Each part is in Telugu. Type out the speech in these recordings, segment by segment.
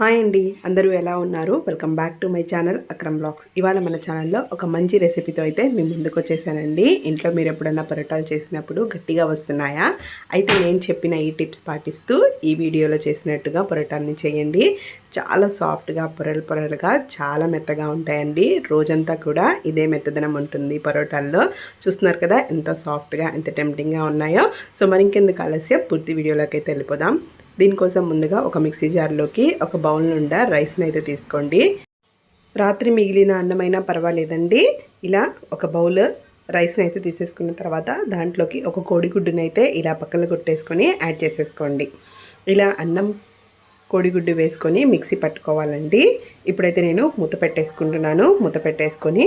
హాయ్ అండి అందరూ ఎలా ఉన్నారు? Welcome back to my channel Akram vlogs. ఇవాళ మన ఛానల్లో ఒక మంచి రెసిపీతో అయితే మీ ముందుకు వచ్చేసానండి. ఇంట్లో మీరు ఎప్పుడన్నా పరోటాలు చేసినప్పుడు గట్టిగా వస్తున్నాయా? అయితే నేను చెప్పిన ఈ టిప్స్ పాటిస్తూ ఈ వీడియోలో చేసినట్టుగా పరోటాలని చేయండి. చాలా సాఫ్ట్గా పొరలు పొరలుగా చాలా మెత్తగా ఉంటాయండి. రోజంతా కూడా ఇదే మెత్తదనం ఉంటుంది పరోటాల్లో. చూస్తున్నారు కదా ఎంత సాఫ్ట్గా ఎంత టెంప్టింగ్గా ఉన్నాయో. సో మరి ఇంకెందుకు ఆలస్యం? పూర్తి వీడియోలోకి అయితే వెళ్ళిపోదాం. దీనికోసం ముందుగా ఒక మిక్సీ జార్లోకి ఒక బౌల్ నుండా రైస్ని అయితే తీసుకోండి. రాత్రి మిగిలిన అన్నమైనా పర్వాలేదండి. ఇలా ఒక బౌల్ రైస్ని అయితే తీసేసుకున్న తర్వాత దాంట్లోకి ఒక కోడిగుడ్డుని అయితే ఇలా పక్కన కొట్టేసుకొని యాడ్ చేసేసుకోండి. ఇలా అన్నం కోడిగుడ్డు వేసుకొని మిక్సీ పట్టుకోవాలండి. ఇప్పుడైతే నేను మూత పెట్టేసుకుంటున్నాను. మూత పెట్టేసుకొని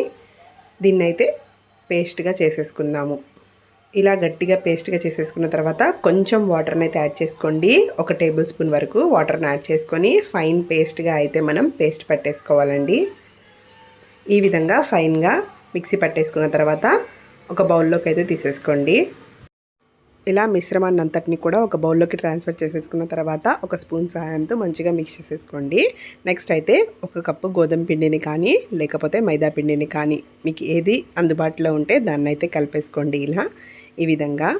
దీన్నైతే పేస్ట్గా చేసేసుకుందాము. ఇలా గట్టిగా పేస్ట్గా చేసేసుకున్న తర్వాత కొంచెం వాటర్ని అయితే యాడ్ చేసుకోండి. ఒక టేబుల్ స్పూన్ వరకు వాటర్ని యాడ్ చేసుకొని ఫైన్ పేస్ట్గా అయితే మనం పేస్ట్ పట్టేసుకోవాలండి. ఈ విధంగా ఫైన్గా మిక్సీ పట్టేసుకున్న తర్వాత ఒక బౌల్లోకి అయితే తీసేసుకోండి. ఇలా మిశ్రమాన్ని అంతటిని కూడా ఒక బౌల్లోకి ట్రాన్స్ఫర్ చేసేసుకున్న తర్వాత ఒక స్పూన్ సహాయంతో మంచిగా మిక్స్ చేసేసుకోండి. నెక్స్ట్ అయితే ఒక కప్పు గోధుమ పిండిని కానీ లేకపోతే మైదా పిండిని కానీ మీకు ఏది అందుబాటులో ఉంటే దాన్ని అయితే కలిపేసుకోండి ఇలా. ఈ విధంగా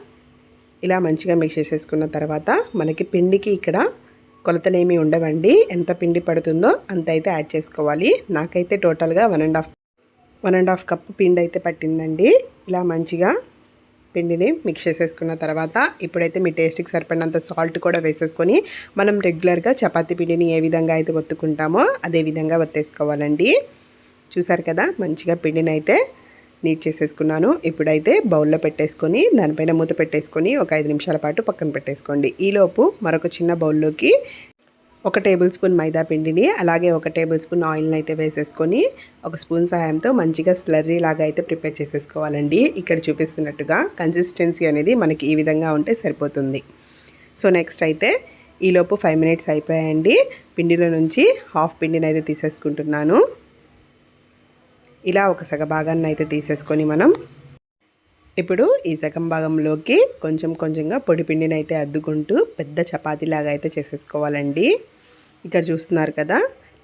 ఇలా మంచిగా మిక్స్ చేసేసుకున్న తర్వాత మనకి పిండికి ఇక్కడ కొలతలేమీ ఉండవండి. ఎంత పిండి పడుతుందో అంత అయితే యాడ్ చేసుకోవాలి. నాకైతే టోటల్గా one and half one and half cup పిండి అయితే పట్టిందండి. ఇలా మంచిగా పిండిని మిక్స్ చేసేసుకున్న తర్వాత ఇప్పుడైతే మీ టేస్ట్కి సరిపడినంత సాల్ట్ కూడా వేసేసుకొని మనం రెగ్యులర్గా చపాతీ పిండిని ఏ విధంగా అయితే ఒత్తుకుంటామో అదే విధంగా ఒత్తేసుకోవాలండి. చూసారు కదా? మంచిగా పిండిని అయితే నీట్ చేసేసుకున్నాను. ఇప్పుడైతే బౌల్లో పెట్టేసుకొని దానిపైన మూత పెట్టేసుకొని ఒక ఐదు నిమిషాల పాటు పక్కన పెట్టేసుకోండి. ఈలోపు మరొక చిన్న బౌల్లోకి ఒక టేబుల్ స్పూన్ మైదా పిండిని అలాగే ఒక టేబుల్ స్పూన్ ఆయిల్ని అయితే వేసేసుకొని ఒక స్పూన్ సహాయంతో మంచిగా స్లర్రీ లాగా అయితే ప్రిపేర్ చేసేసుకోవాలండి. ఇక్కడ చూపిస్తున్నట్టుగా కన్సిస్టెన్సీ అనేది మనకి ఈ విధంగా ఉంటే సరిపోతుంది. సో నెక్స్ట్ అయితే ఈలోపు ఫైవ్ మినిట్స్ అయిపోయాయండి. పిండిలో నుంచి హాఫ్ పిండిని అయితే తీసేసుకుంటున్నాను. ఇలా ఒక సగ భాగాన్ని అయితే తీసేసుకొని మనం ఇప్పుడు ఈ సగం భాగంలోకి కొంచెం కొంచెంగా పొడి పిండిని అయితే అద్దుకుంటూ పెద్ద చపాతీలాగా అయితే చేసేసుకోవాలండి. ఇక్కడ చూస్తున్నారు కదా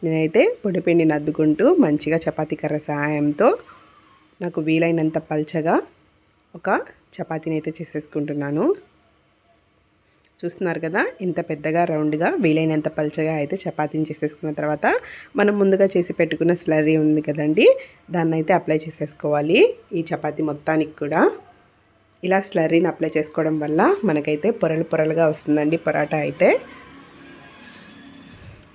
నేనైతే పొడిపిండిని అద్దుకుంటూ మంచిగా చపాతీ కర్ర సహాయంతో నాకు వీలైనంత పల్చగా ఒక చపాతీని అయితే చేసేసుకుంటున్నాను. చూస్తున్నారు కదా? ఇంత పెద్దగా రౌండ్గా వీలైనంత పల్చగా అయితే చపాతీని చేసేసుకున్న తర్వాత మనం ముందుగా చేసి పెట్టుకున్న స్లర్రీ ఉంది కదండి దాన్ని అయితే అప్లై చేసేసుకోవాలి. ఈ చపాతీ మొత్తానికి కూడా. ఇలా స్లర్రీని అప్లై చేసుకోవడం వల్ల మనకైతే పొరలు పొరలుగా వస్తుందండి పొరాటా అయితే.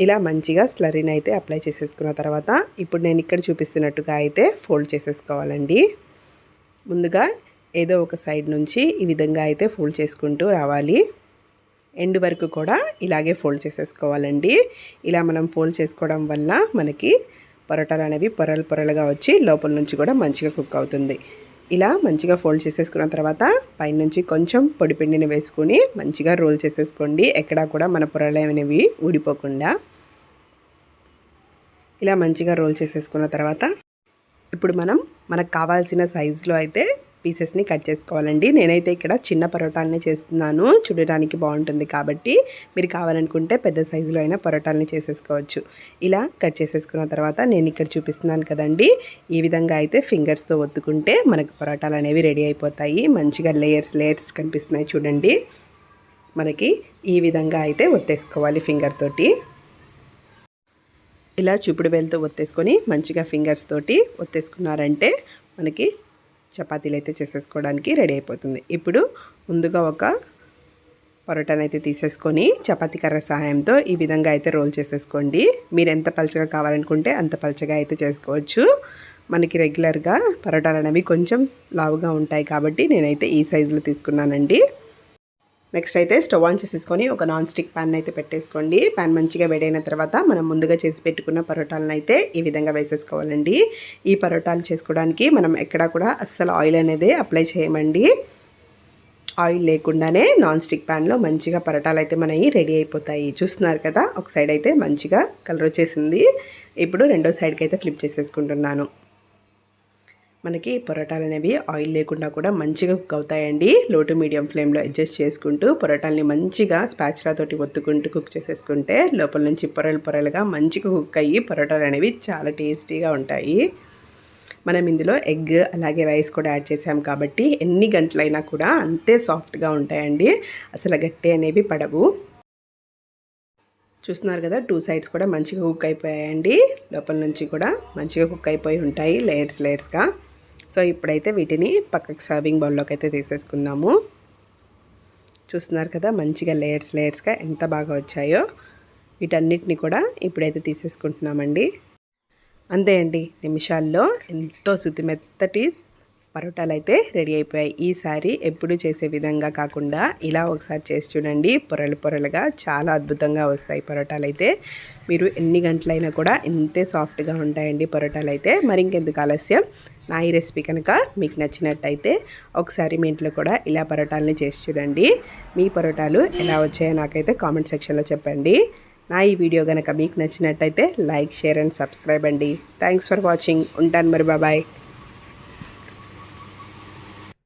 ఇలా మంచిగా స్లరీని అయితే అప్లై చేసేసుకున్న తర్వాత ఇప్పుడు నేను ఇక్కడ చూపిస్తున్నట్టుగా అయితే ఫోల్డ్ చేసేసుకోవాలండి. ముందుగా ఏదో ఒక సైడ్ నుంచి ఈ విధంగా అయితే ఫోల్డ్ చేసుకుంటూ రావాలి. ఎండ్ వరకు కూడా ఇలాగే ఫోల్డ్ చేసేసుకోవాలండి. ఇలా మనం ఫోల్డ్ చేసుకోవడం వల్ల మనకి పొరటలు అనేవి పొరలు పొరలుగా వచ్చి లోపల నుంచి కూడా మంచిగా కుక్ అవుతుంది. ఇలా మంచిగా ఫోల్డ్ చేసేసుకున్న తర్వాత పైనుంచి కొంచెం పొడి పిండిని వేసుకుని మంచిగా రోల్ చేసేసుకోండి. ఎక్కడా కూడా మన పొరలు అనేవి ఊడిపోకుండా. ఇలా మంచిగా రోల్ చేసేసుకున్న తర్వాత ఇప్పుడు మనం మనకు కావాల్సిన సైజులో అయితే పీసెస్ని కట్ చేసుకోవాలండి. నేనైతే ఇక్కడ చిన్న పరోటాలని చేస్తున్నాను. చూడడానికి బాగుంటుంది కాబట్టి మీరు కావాలనుకుంటే పెద్ద సైజులో అయినా పరోటాలని చేసేసుకోవచ్చు. ఇలా కట్ చేసేసుకున్న తర్వాత నేను ఇక్కడ చూపిస్తున్నాను కదండి. ఈ విధంగా అయితే ఫింగర్స్తో ఒత్తుకుంటే మనకు పరోటాలు అనేవి రెడీ అయిపోతాయి. మంచిగా లేయర్స్ లేయర్స్ కనిపిస్తున్నాయి చూడండి. మనకి ఈ విధంగా అయితే ఒత్తేసుకోవాలి ఫింగర్ తోటి. ఇలా చూపుడు వేలతో ఒత్తేసుకొని మంచిగా ఫింగర్స్ తోటి ఒత్తేసుకున్నారంటే మనకి చపాతీలు అయితే చేసేసుకోవడానికి రెడీ అయిపోతుంది. ఇప్పుడు ముందుగా ఒక పొరటాను అయితే తీసేసుకొని చపాతీ కర్ర సహాయంతో ఈ విధంగా అయితే రోల్ చేసేసుకోండి. మీరు ఎంత పలచగా కావాలనుకుంటే అంత పలచగా అయితే చేసుకోవచ్చు. మనకి రెగ్యులర్గా పరోటాలు అనేవి కొంచెం లావుగా ఉంటాయి కాబట్టి నేనైతే ఈ సైజులో తీసుకున్నానండి. నెక్స్ట్ అయితే స్టవ్ ఆన్ చేసేసుకొని ఒక నాన్ స్టిక్ ప్యాన్ అయితే పెట్టేసుకోండి. ప్యాన్ మంచిగా వేడైన తర్వాత మనం ముందుగా చేసి పెట్టుకున్న పరోటాలను అయితే ఈ విధంగా వేసేసుకోవాలండి. ఈ పరోటాలు చేసుకోవడానికి మనం ఎక్కడా కూడా అస్సలు ఆయిల్ అనేది అప్లై చేయమండి. ఆయిల్ లేకుండానే నాన్ స్టిక్ ప్యాన్లో మంచిగా పరోటాలు అయితే మనవి రెడీ అయిపోతాయి. చూస్తున్నారు కదా? ఒక సైడ్ అయితే మంచిగా కలర్ వచ్చేసింది. ఇప్పుడు రెండో సైడ్కి అయితే ఫ్లిప్ చేసేసుకుంటున్నాను. మనకి పొరటాలు అనేవి ఆయిల్ లేకుండా కూడా మంచిగా కుక్ అవుతాయండి. లో టు మీడియం ఫ్లేమ్లో అడ్జస్ట్ చేసుకుంటూ పొరటాలని మంచిగా స్పాచులా తోటి ఒత్తుకుంటూ కుక్ చేసేసుకుంటే లోపల నుంచి పొరలు పొరలుగా మంచిగా కుక్ అయ్యి పొరోటాలు అనేవి చాలా టేస్టీగా ఉంటాయి. మనం ఇందులో ఎగ్ అలాగే రైస్ కూడా యాడ్ చేసాం కాబట్టి ఎన్ని గంటలైనా కూడా అంతే సాఫ్ట్గా ఉంటాయండి. అసలు గట్టి అనేవి పడవు. చూస్తున్నారు కదా టూ సైడ్స్ కూడా మంచిగా కుక్ అయిపోయాయండి. లోపల నుంచి కూడా మంచిగా కుక్ అయిపోయి ఉంటాయి లేయర్స్ లేయర్స్గా సో ఇప్పుడైతే వీటిని పక్కకి సర్వింగ్ బౌల్లోకి అయితే తీసేసుకుందాము. చూస్తున్నారు కదా మంచిగా లేయర్స్ లేయర్స్గా ఎంత బాగా వచ్చాయో. వీటన్నిటిని కూడా ఇప్పుడైతే తీసేసుకుంటున్నామండి. అంతే అండి నిమిషాల్లో ఎంతో శుతిమెత్తటి పరోటాలు అయితే రెడీ అయిపోయాయి. ఈసారి ఎప్పుడు చేసే విధంగా కాకుండా ఇలా ఒకసారి చేసి చూడండి. పొరలు పొరలుగా చాలా అద్భుతంగా వస్తాయి పరోటాలు అయితే మీరు ఎన్ని గంటలైనా కూడా ఇంతే సాఫ్ట్గా ఉంటాయండి పరోటాలు అయితే మరి ఇంకెందుకు ఆలస్యం? నా ఈ రెసిపీ కనుక మీకు నచ్చినట్టయితే ఒకసారి మీ ఇంట్లో కూడా ఇలా పరోటాలని చేసి చూడండి. మీ పరోటాలు ఎలా వచ్చాయో నాకైతే కామెంట్ సెక్షన్లో చెప్పండి. నా ఈ వీడియో కనుక మీకు నచ్చినట్టయితే లైక్ షేర్ అండ్ సబ్స్క్రైబ్ అండి. Thanks for watching. ఉంటాను మరి. బాబాయ్